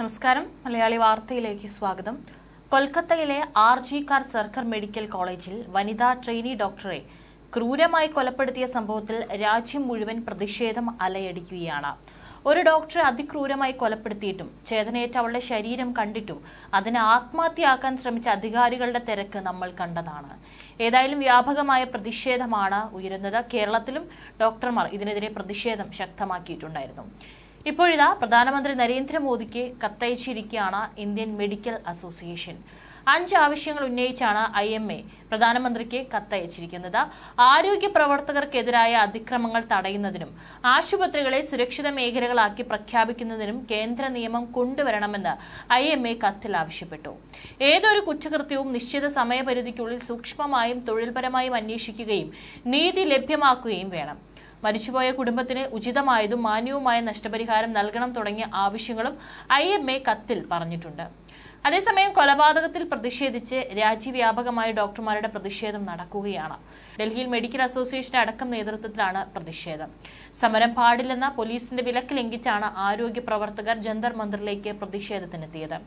നമസ്കാരം. മലയാളി വാർത്തയിലേക്ക് സ്വാഗതം. കൊൽക്കത്തയിലെ R G Kar Sarkar medical കോളേജിൽ വനിതാ ട്രെയിനി ഡോക്ടറെ ക്രൂരമായി കൊലപ്പെടുത്തിയ സംഭവത്തിൽ രാജ്യം മുഴുവൻ പ്രതിഷേധം അലയടിക്കുകയാണ്. ഒരു ഡോക്ടറെ അതിക്രൂരമായി കൊലപ്പെടുത്തിയിട്ടും ചേതനയേറ്റ അവളുടെ ശരീരം കണ്ടിട്ടും അതിനെ ആത്മഹത്യയാക്കാൻ ശ്രമിച്ച അധികാരികളുടെ തിരക്ക് നമ്മൾ കണ്ടതാണ്. ഏതായാലും വ്യാപകമായ പ്രതിഷേധമാണ് ഉയരുന്നത്. കേരളത്തിലും ഡോക്ടർമാർ ഇതിനെതിരെ പ്രതിഷേധം ശക്തമാക്കിയിട്ടുണ്ടായിരുന്നു. ഇപ്പോഴിതാ പ്രധാനമന്ത്രി നരേന്ദ്രമോദിക്ക് കത്തയച്ചിരിക്കുകയാണ് ഇന്ത്യൻ മെഡിക്കൽ അസോസിയേഷൻ. അഞ്ച് ആവശ്യങ്ങൾ ഉന്നയിച്ചാണ് ഐ എം എ പ്രധാനമന്ത്രിക്ക് കത്തയച്ചിരിക്കുന്നത്. ആരോഗ്യ പ്രവർത്തകർക്കെതിരായ അതിക്രമങ്ങൾ തടയുന്നതിനും ആശുപത്രികളെ സുരക്ഷിത മേഖലകളാക്കി പ്രഖ്യാപിക്കുന്നതിനും കേന്ദ്ര നിയമം കൊണ്ടുവരണമെന്ന് ഐ എം എ കത്തിൽ ആവശ്യപ്പെട്ടു. ഏതൊരു കുറ്റകൃത്യവും നിശ്ചിത സമയപരിധിക്കുള്ളിൽ സൂക്ഷ്മമായും തൊഴിൽപരമായും അന്വേഷിക്കുകയും നീതി ലഭ്യമാക്കുകയും വേണം. മരിച്ചുപോയ കുടുംബത്തിന് ഉചിതമായതും മാന്യവുമായ നഷ്ടപരിഹാരം നൽകണം തുടങ്ങിയ ആവശ്യങ്ങളും ഐ കത്തിൽ പറഞ്ഞിട്ടുണ്ട്. അതേസമയം കൊലപാതകത്തിൽ പ്രതിഷേധിച്ച് രാജ്യവ്യാപകമായ ഡോക്ടർമാരുടെ പ്രതിഷേധം നടക്കുകയാണ്. ഡൽഹിയിൽ മെഡിക്കൽ അസോസിയേഷൻ അടക്കം നേതൃത്വത്തിലാണ് പ്രതിഷേധം. സമരം പാടില്ലെന്ന പോലീസിന്റെ വിലക്ക് ലംഘിച്ചാണ് ആരോഗ്യ പ്രവർത്തകർ ജന്തർ മന്ദിറിലേക്ക് പ്രതിഷേധത്തിനെത്തിയത്.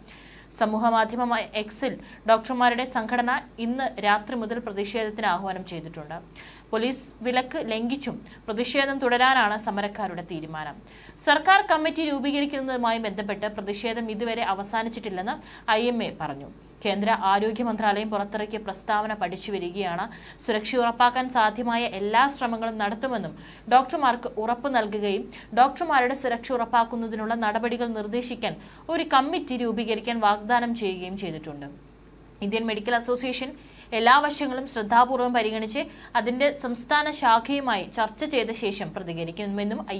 സമൂഹ മാധ്യമമായ എക്സിൽ ഡോക്ടർമാരുടെ സംഘടന ഇന്ന് രാത്രി മുതൽ പ്രതിഷേധത്തിന് ആഹ്വാനം ചെയ്തിട്ടുണ്ട്. പോലീസ് വിലക്ക് ലംഘിച്ചും പ്രതിഷേധം തുടരാനാണ് സമരക്കാരുടെ തീരുമാനം. സർക്കാർ കമ്മിറ്റി രൂപീകരിക്കുന്നതുമായി ബന്ധപ്പെട്ട് പ്രതിഷേധം ഇതുവരെ അവസാനിച്ചിട്ടില്ലെന്ന് ഐ പറഞ്ഞു. കേന്ദ്ര ആരോഗ്യ മന്ത്രാലയം പുറത്തിറക്കിയ പ്രസ്താവന പഠിച്ചു വരികയാണ്. സുരക്ഷ ഉറപ്പാക്കാൻ സാധ്യമായ എല്ലാ ശ്രമങ്ങളും നടത്തുമെന്നും ഡോക്ടർമാർക്ക് ഉറപ്പ് നൽകുകയും ഡോക്ടർമാരുടെ സുരക്ഷ ഉറപ്പാക്കുന്നതിനുള്ള നടപടികൾ നിർദ്ദേശിക്കാൻ ഒരു കമ്മിറ്റി രൂപീകരിക്കാൻ വാഗ്ദാനം ചെയ്യുകയും ചെയ്തിട്ടുണ്ട്. ഇന്ത്യൻ മെഡിക്കൽ അസോസിയേഷൻ എല്ലാ വശങ്ങളും ശ്രദ്ധാപൂർവം പരിഗണിച്ച് അതിന്റെ സംസ്ഥാന ശാഖയുമായി ചർച്ച ചെയ്ത ശേഷം പ്രതികരിക്കുമെന്നും ഐ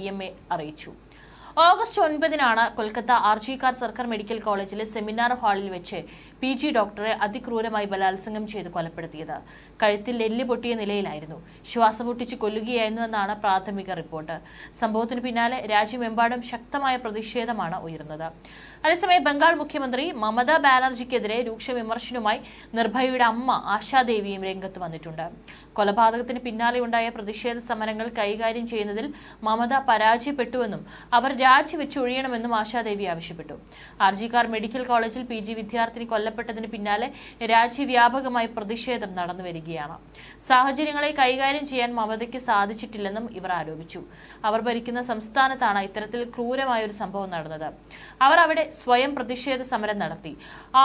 അറിയിച്ചു. ഓഗസ്റ്റ് ഒൻപതിനാണ് കൊൽക്കത്ത ആർജിക്കാർ സർക്കാർ മെഡിക്കൽ കോളേജിലെ സെമിനാർ ഹാളിൽ വെച്ച് പി ജി ഡോക്ടറെ അതിക്രൂരമായി ബലാത്സംഗം ചെയ്ത് കൊലപ്പെടുത്തിയത്. കഴുത്തിൽ എല്ല് പൊട്ടിയ നിലയിലായിരുന്നു. ശ്വാസം മുട്ടിച്ച് കൊല്ലുകയായിരുന്നുവെന്നാണ് പ്രാഥമിക റിപ്പോർട്ട്. സംഭവത്തിന് പിന്നാലെ രാജ്യമെമ്പാടും ശക്തമായ പ്രതിഷേധമാണ് ഉയർന്നത്. അതേസമയം ബംഗാൾ മുഖ്യമന്ത്രി മമതാ ബാനർജിക്കെതിരെ രൂക്ഷ വിമർശനവുമായി നിർഭയയുടെ അമ്മ ആശാദേവിയും രംഗത്ത് വന്നിട്ടുണ്ട്. കൊലപാതകത്തിന് പിന്നാലെ ഉണ്ടായ പ്രതിഷേധ സമരങ്ങൾ കൈകാര്യം ചെയ്യുന്നതിൽ മമത പരാജയപ്പെട്ടുവെന്നും അവർ രാജിവെച്ച് ഒഴിയണമെന്നും ആശാദേവി ആവശ്യപ്പെട്ടു. ആർജിക്കാർ മെഡിക്കൽ കോളേജിൽ പി ജി വിദ്യാർത്ഥിനി കൊല്ലപ്പെട്ടതിന് പിന്നാലെ രാജ്യവ്യാപകമായി പ്രതിഷേധം നടന്നു വരികയാണ് സാഹചര്യങ്ങളെ കൈകാര്യം ചെയ്യാൻ മമതയ്ക്ക് സാധിച്ചിട്ടില്ലെന്നും ഇവർ ആരോപിച്ചു. അവർ ഭരിക്കുന്ന സംസ്ഥാനത്താണ് ഇത്തരത്തിൽ ക്രൂരമായ ഒരു സംഭവം നടന്നത്. അവർ അവിടെ സ്വയം പ്രതിഷേധ സമരം നടത്തി.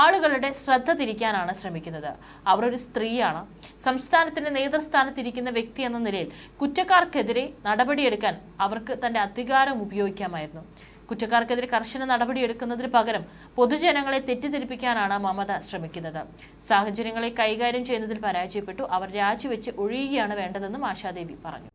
ആളുകളുടെ ശ്രദ്ധ തിരിക്കാനാണ് ശ്രമിക്കുന്നത്. അവർ ഒരു സ്ത്രീയാണ്. സംസ്ഥാനത്തിന്റെ നേതൃസ്ഥാനത്തിരിക്കുന്ന വ്യക്തി എന്ന നിലയിൽ കുറ്റക്കാർക്കെതിരെ നടപടിയെടുക്കാൻ അവർക്ക് തന്റെ അധികാരം ഉപയോഗിക്കാമായിരുന്നു. കുറ്റക്കാർക്കെതിരെ കർശന നടപടിയെടുക്കുന്നതിന് പകരം പൊതുജനങ്ങളെ തെറ്റിദ്ധരിപ്പിക്കാനാണ് മമത ശ്രമിക്കുന്നത്. സാഹചര്യങ്ങളെ കൈകാര്യം ചെയ്യുന്നതിൽ പരാജയപ്പെട്ടു. അവർ രാജിവെച്ച് ഒഴിയുകയാണ് വേണ്ടതെന്നും ആശാദേവി പറഞ്ഞു.